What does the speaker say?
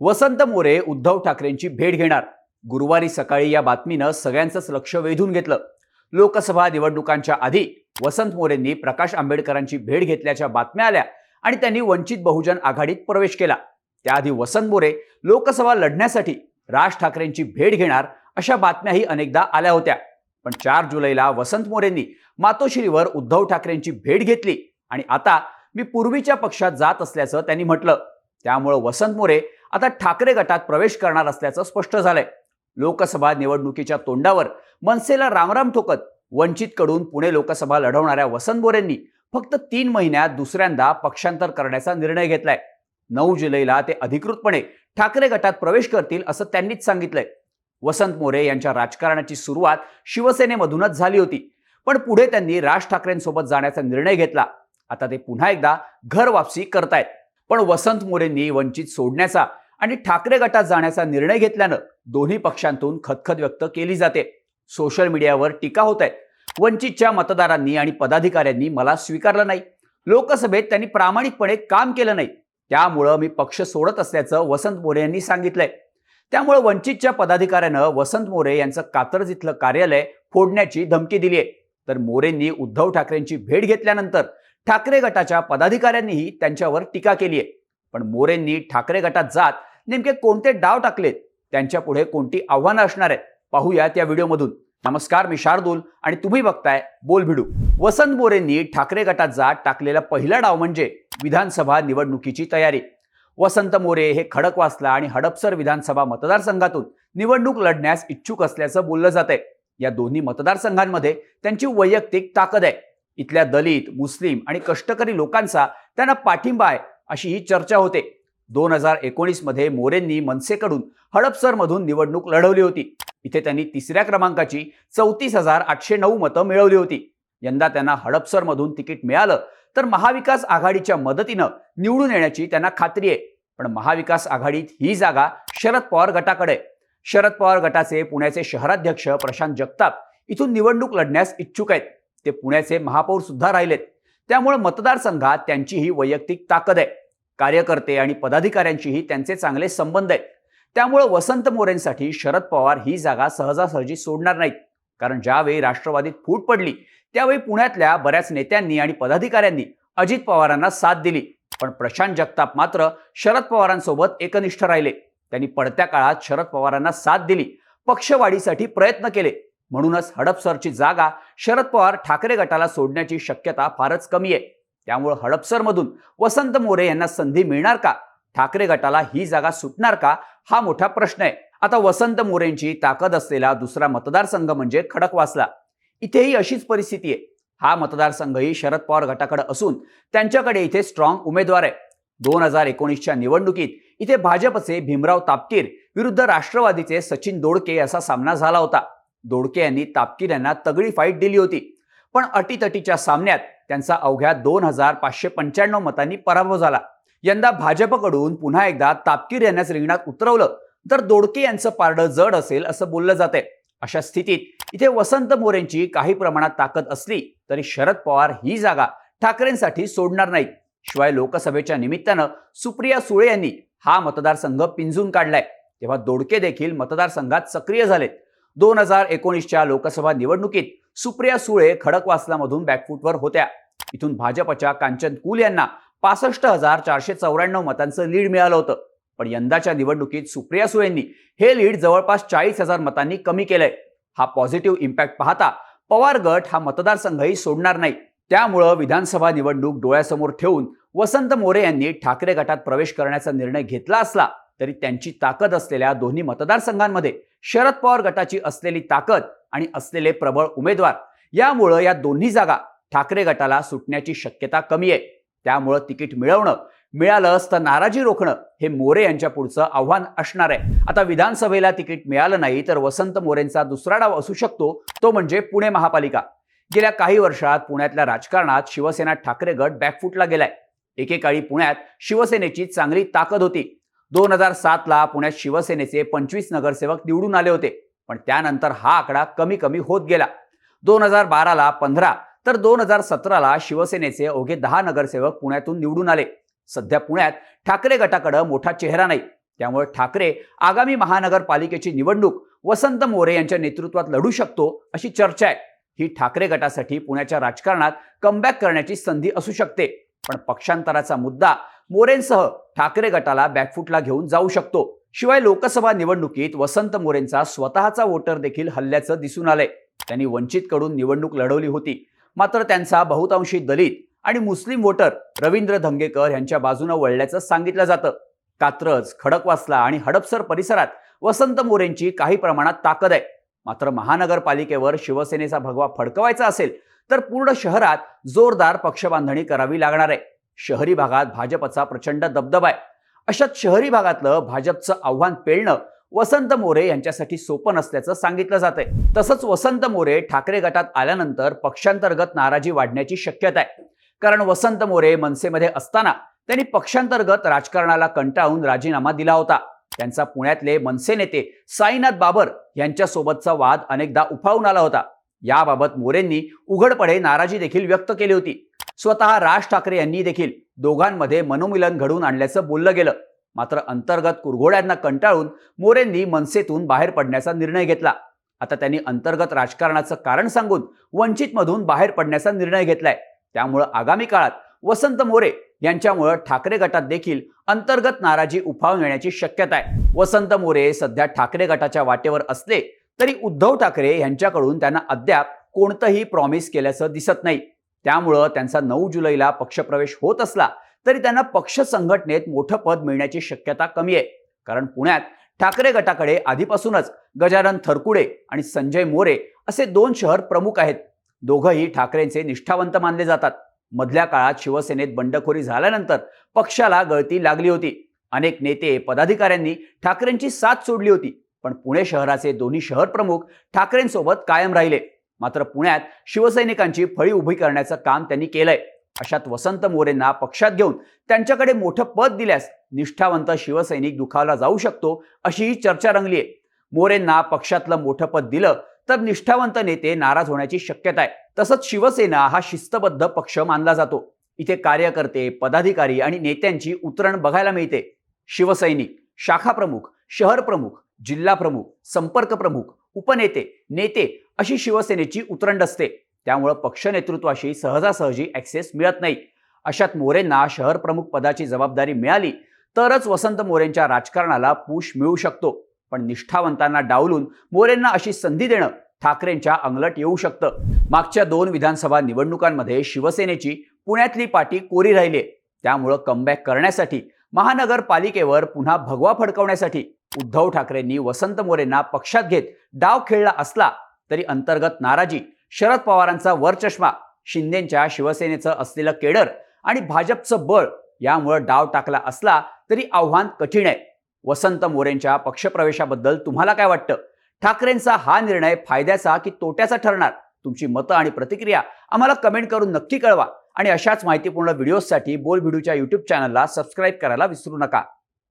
वसंत मोरे उद्धव ठाकरेंची भेट घेणार. गुरुवारी सकाळी या बातमीनं सगळ्यांचंच लक्ष वेधून घेतलं. लोकसभा निवडणुकांच्या आधी वसंत मोरेंनी प्रकाश आंबेडकरांची भेट घेतल्याच्या बातम्या आल्या आणि त्यांनी वंचित बहुजन आघाडीत प्रवेश केला. त्याआधी वसंत मोरे लोकसभा लढण्यासाठी राज ठाकरेंची भेट घेणार अशा बातम्याही अनेकदा आल्या होत्या. पण चार जुलैला वसंत मोरेंनी मातोश्रीवर उद्धव ठाकरेंची भेट घेतली आणि आता मी पूर्वीच्या पक्षात जात असल्याचं त्यांनी म्हटलं. त्यामुळं वसंत मोरे आता ठाकरे गटात प्रवेश करणार असल्याचं स्पष्ट झालंय. लोकसभा निवडणुकीच्या तोंडावर मनसेला रामराम ठोकत वंचितकडून पुणे लोकसभा लढवणाऱ्या वसंत बोरेंनी फक्त तीन महिन्यात दुसऱ्यांदा पक्षांतर करण्याचा निर्णय घेतलाय. नऊ जुलैला ते अधिकृतपणे ठाकरे गटात प्रवेश करतील असं त्यांनीच सांगितलंय. वसंत मोरे यांच्या राजकारणाची सुरुवात शिवसेनेमधूनच झाली होती पण पुढे त्यांनी राज ठाकरेंसोबत जाण्याचा निर्णय घेतला. आता ते पुन्हा एकदा घर वापसी करतायत. पण वसंत मोरेंनी वंचित सोडण्याचा आणि ठाकरे गटात जाण्याचा निर्णय घेतल्यानं दोन्ही पक्षांतून खतखत व्यक्त केली जाते. सोशल मीडियावर टीका होत आहे वंचितच्या मतदारांनी आणि पदाधिकाऱ्यांनी मला स्वीकारलं नाही. लोकसभेत त्यांनी प्रामाणिकपणे काम केलं नाही. त्यामुळं मी पक्ष सोडत असल्याचं वसंत मोरे यांनी सांगितलंय. त्यामुळे वंचितच्या पदाधिकाऱ्यानं वसंत मोरे यांचं कात्रज इथलं कार्यालय फोडण्याची धमकी दिली आहे तर मोरेंनी उद्धव ठाकरेंची भेट घेतल्यानंतर ठाकरे गटाच्या पदाधिकाऱ्यांनीही त्यांच्यावर टीका केली आहे पण मोरेंनी ठाकरे गटात जात नेमके कोणते डाव टाकलेत? त्यांच्या पुढे कोणती आव्हानं असणार आहेत? पाहूया त्या व्हिडिओमधून. नमस्कार मी शार्दूल आणि तुम्ही बघताय बोल भिडू वसंत मोरेंनी ठाकरे गटात जात टाकलेला पहिला डाव म्हणजे विधानसभा निवडणुकीची तयारी. वसंत मोरे हे खडकवासला आणि हडपसर विधानसभा मतदारसंघातून निवडणूक लढण्यास इच्छुक असल्याचं बोललं जात आहे या दोन्ही मतदारसंघांमध्ये त्यांची वैयक्तिक ताकद आहे. इथल्या दलित मुस्लिम आणि कष्टकरी लोकांचा त्यांना पाठिंबा आहे अशी ही चर्चा होते. दोन हजार एकोणीसमध्ये मोरेंनी मनसेकडून हडपसरमधून निवडणूक लढवली होती. इथे त्यांनी तिसऱ्या क्रमांकाची चौतीस हजार आठशे नऊ मतं मिळवली होती. यंदा त्यांना हडपसरमधून तिकीट मिळालं तर महाविकास आघाडीच्या मदतीनं निवडून येण्याची त्यांना खात्री आहे. पण महाविकास आघाडीत ही जागा शरद पवार गटाकडे शरद पवार गटाचे पुण्याचे शहराध्यक्ष प्रशांत जगताप इथून निवडणूक लढण्यास इच्छुक आहेत. ते पुण्याचे महापौर सुद्धा राहिलेत. त्यामुळे मतदारसंघात त्यांची ही वैयक्तिक ताकद आहे. कार्यकर्ते आणि पदाधिकाऱ्यांशीही त्यांचे चांगले संबंध आहेत. त्यामुळे वसंत मोरेंसाठी शरद पवार ही जागा सहजासहजी सोडणार नाहीत. कारण ज्यावेळी राष्ट्रवादीत फूट पडली त्यावेळी पुण्यातल्या बऱ्याच नेत्यांनी आणि पदाधिकाऱ्यांनी अजित पवारांना साथ दिली. पण प्रशांत जगताप मात्र शरद पवारांसोबत एकनिष्ठ राहिले. त्यांनी पडत्या काळात शरद पवारांना साथ दिली. पक्षवाढीसाठी प्रयत्न केले. म्हणूनच हडपसरची जागा शरद पवार ठाकरे गटाला सोडण्याची शक्यता फारच कमी आहे. त्यामुळे हडपसरमधून वसंत मोरे यांना संधी मिळणार का? ठाकरे गटाला ही जागा सुटणार का? हा मोठा प्रश्न आहे. आता वसंत मोरेंची ताकद असलेला दुसरा मतदारसंघ म्हणजे खडकवासला इथेही अशीच परिस्थिती आहे. हा मतदारसंघही शरद पवार गटाकडे असून त्यांच्याकडे इथे स्ट्रॉंग उमेदवार आहे. दोन हजार एकोणीसच्या निवडणुकीत इथे भाजपचे भीमराव तापकीर विरुद्ध राष्ट्रवादीचे सचिन दोडके असा सामना झाला होता. दोडके यांनी तापकीर यांना तगडी फाईट दिली होती. पण अटीतटीच्या सामन्यात त्यांचा अवघ्या दोन हजार पाचशे पंच्याण्णव मतांनी पराभव झाला. यंदा भाजपकडून पुन्हा एकदा तापकीर यांनाच रिंगणात उतरवलं. तर दोडके यांचं पारडं जड असेल असं बोललं जातंय. अशा स्थितीत इथे वसंत मोरेंची काही प्रमाणात ताकद असली तरी शरद पवार ही जागा ठाकरेंसाठी सोडणार नाहीत. शिवाय लोकसभेच्या निमित्तानं सुप्रिया सुळे यांनी हा मतदारसंघ पिंजून काढलाय. तेव्हा दोडके देखील मतदारसंघात सक्रिय झालेत. दोन हजार एकोणीसच्या लोकसभा निवडणुकीत सुप्रिया सुळे खडकवासलामधून बॅकफूटवर होत्या. इथून भाजपच्या कांचन कुल यांना पासष्ट हजार चारशे चौऱ्याण्णव मतांचं लीड मिळालं होतं. पण यंदाच्या निवडणुकीत सुप्रिया सुळेंनी हे लीड जवळपास चाळीस हजार मतांनी कमी केलंय. हा पॉझिटिव्ह इम्पॅक्ट पाहता पवार गट हा मतदारसंघही सोडणार नाही. त्यामुळं विधानसभा निवडणूक डोळ्यासमोर ठेवून वसंत मोरे यांनी ठाकरे गटात प्रवेश करण्याचा निर्णय घेतला असला. तरी त्यांची ताकद असलेल्या दोन्ही मतदारसंघांमध्ये शरद पवार गटाची असलेली ताकद आणि असलेले प्रबळ उमेदवार यामुळं या दोन्ही जागा ठाकरे गटाला सुटण्याची शक्यता कमी आहे. त्यामुळं तिकीट मिळवणं मिळालं तर नाराजी रोखणं हे मोरे यांच्या पुढचं आव्हान असणार आहे. आता विधानसभेला तिकीट मिळालं नाही तर वसंत मोरेंचा दुसरा डाव असू शकतो तो म्हणजे पुणे महापालिका. गेल्या काही वर्षात पुण्यातल्या राजकारणात शिवसेना ठाकरे गट बॅकफुटला गेलाय. एकेकाळी पुण्यात शिवसेनेची चांगली ताकद होती. दोन हजार सातला पुण्यात शिवसेनेचे पंचवीस नगरसेवक निवडून आले होते पण त्यानंतर हा आकडा कमी कमी होत गेला. दोन हजार बाराला पंधरा तर दोन हजार सतराला शिवसेनेचे अवघे दहा नगरसेवक पुण्यातून निवडून आले. सध्या पुण्यात ठाकरे गटाकडे मोठा चेहरा नाही. त्यामुळे ठाकरे आगामी महानगरपालिकेची निवडणूक वसंत मोरे यांच्या नेतृत्वात लढू शकतो अशी चर्चा आहे. ही ठाकरे गटासाठी पुण्याच्या राजकारणात कमबॅक करण्याची संधी असू शकते पण पक्षांतराचा मुद्दा मोरेंसह ठाकरे गटाला बॅकफुटला घेऊन जाऊ शकतो. शिवाय लोकसभा निवडणुकीत वसंत मोरेंचा स्वतःचा वोटर देखील हल्ल्याचं दिसून आलंय. त्यांनी वंचितकडून निवडणूक लढवली होती. मात्र त्यांचा बहुतांशी दलित आणि मुस्लिम वोटर रवींद्र धंगेकर यांच्या बाजूनं वळल्याचं सांगितलं जातं. कात्रज खडकवासला आणि हडपसर परिसरात वसंत मोरेंची काही प्रमाणात ताकद आहे. मात्र महानगरपालिकेवर शिवसेनेचा भगवा फडकवायचा असेल तर पूर्ण शहरात जोरदार पक्षबांधणी करावी लागणार आहे. शहरी भागात भाजपचा प्रचंड दबदबा आहे. अशात शहरी भागातलं भाजपचं आव्हान पेलणं वसंत मोरे यांच्यासाठी सोपं नसल्याचं सांगितलं जात आहे तसंच वसंत मोरे ठाकरे गटात आल्यानंतर पक्षांतर्गत नाराजी वाढण्याची शक्यता आहे. कारण वसंत मोरे मनसेमध्ये असताना त्यांनी पक्षांतर्गत राजकारणाला कंटाळून राजीनामा दिला होता. त्यांचा पुण्यातले मनसे नेते साईनाथ बाबर यांच्यासोबतचा वाद अनेकदा उफाळून आला होता. याबाबत मोरेंनी उघडपणे नाराजी देखील व्यक्त केली होती. स्वतः राज ठाकरे यांनी देखील दोघांमध्ये मनोमिलन घडवून आणल्याचं बोललं गेलं. मात्र अंतर्गत कुरघोड्यांना कंटाळून मोरेंनी मनसेतून बाहेर पडण्याचा निर्णय घेतला. आता त्यांनी अंतर्गत राजकारणाचं कारण सांगून वंचितमधून बाहेर पडण्याचा निर्णय घेतलाय. त्यामुळं आगामी काळात वसंत मोरे यांच्यामुळं ठाकरे गटात देखील अंतर्गत नाराजी उफाळून येण्याची शक्यता आहे. वसंत मोरे सध्या ठाकरे गटाच्या वाटेवर असले तरी उद्धव ठाकरे यांच्याकडून त्यांना अद्याप कोणतंही प्रॉमिस केल्याचं दिसत नाही. त्यामुळं त्यांचा नऊ जुलैला पक्षप्रवेश होत असला तरी त्यांना पक्ष संघटनेत मोठं पद मिळण्याची शक्यता कमी आहे. कारण पुण्यात ठाकरे गटाकडे आधीपासूनच गजानन थरकुडे आणि संजय मोरे असे दोन शहर प्रमुख आहेत. दोघंही ठाकरेंचे निष्ठावंत मानले जातात. मधल्या काळात शिवसेनेत बंडखोरी झाल्यानंतर पक्षाला गळती लागली होती. अनेक नेते पदाधिकाऱ्यांनी ठाकरेंची साथ सोडली होती. पण पुणे शहराचे दोन्ही शहर प्रमुख ठाकरेंसोबत कायम राहिले. मात्र पुण्यात शिवसैनिकांची फळी उभी करण्याचं काम त्यांनी केलंय. अशात वसंत मोरेंना पक्षात घेऊन त्यांच्याकडे मोठं पद दिल्यास निष्ठावंत शिवसैनिक दुखावला जाऊ शकतो अशीही चर्चा रंगली आहे मोरेंना पक्षातलं मोठं पद दिलं तर निष्ठावंत नेते नाराज होण्याची शक्यता आहे. तसंच शिवसेना हा शिस्तबद्ध पक्ष मानला जातो. इथे कार्यकर्ते पदाधिकारी आणि नेत्यांची उतरण बघायला मिळते. शिवसैनिक शाखा प्रमुख शहर प्रमुख जिल्हा प्रमुख संपर्क प्रमुख उपनेते नेते अशी शिवसेनेची उतरंड असते. त्यामुळं पक्ष नेतृत्वाशी सहजासहजी ॲक्सेस मिळत नाही. अशात मोरेंना शहर प्रमुख पदाची जबाबदारी मिळाली तरच वसंत मोरेंच्या राजकारणाला पुश मिळू शकतो. पण निष्ठावंतांना डावलून मोरेंना अशी संधी देणं ठाकरेंच्या अंगलट येऊ शकतं. मागच्या दोन विधानसभा निवडणुकांमध्ये शिवसेनेची पुण्यातली पाठी कोरी राहिली. त्यामुळं कमबॅक करण्यासाठी महानगरपालिकेवर पुन्हा भगवा फडकवण्यासाठी उद्धव ठाकरेंनी वसंत मोरेंना पक्षात घेत डाव खेळला असला तरी अंतर्गत नाराजी शरद पवारांचा वरचष्मा शिंदेच्या शिवसेनेचं असलेलं केडर आणि भाजपचं बळ यामुळं डाव टाकला असला तरी आव्हान कठीण आहे. वसंत मोरेंच्या पक्षप्रवेशाबद्दल तुम्हाला काय वाटतं? ठाकरेंचा हा निर्णय फायद्याचा की तोट्याचा ठरणार? तुमची मतं आणि प्रतिक्रिया आम्हाला कमेंट करून नक्की कळवा आणि अशाच माहितीपूर्ण व्हिडिओजसाठी बोल व्हिडिओच्या यूट्यूब चॅनलला सबस्क्राईब करायला विसरू नका.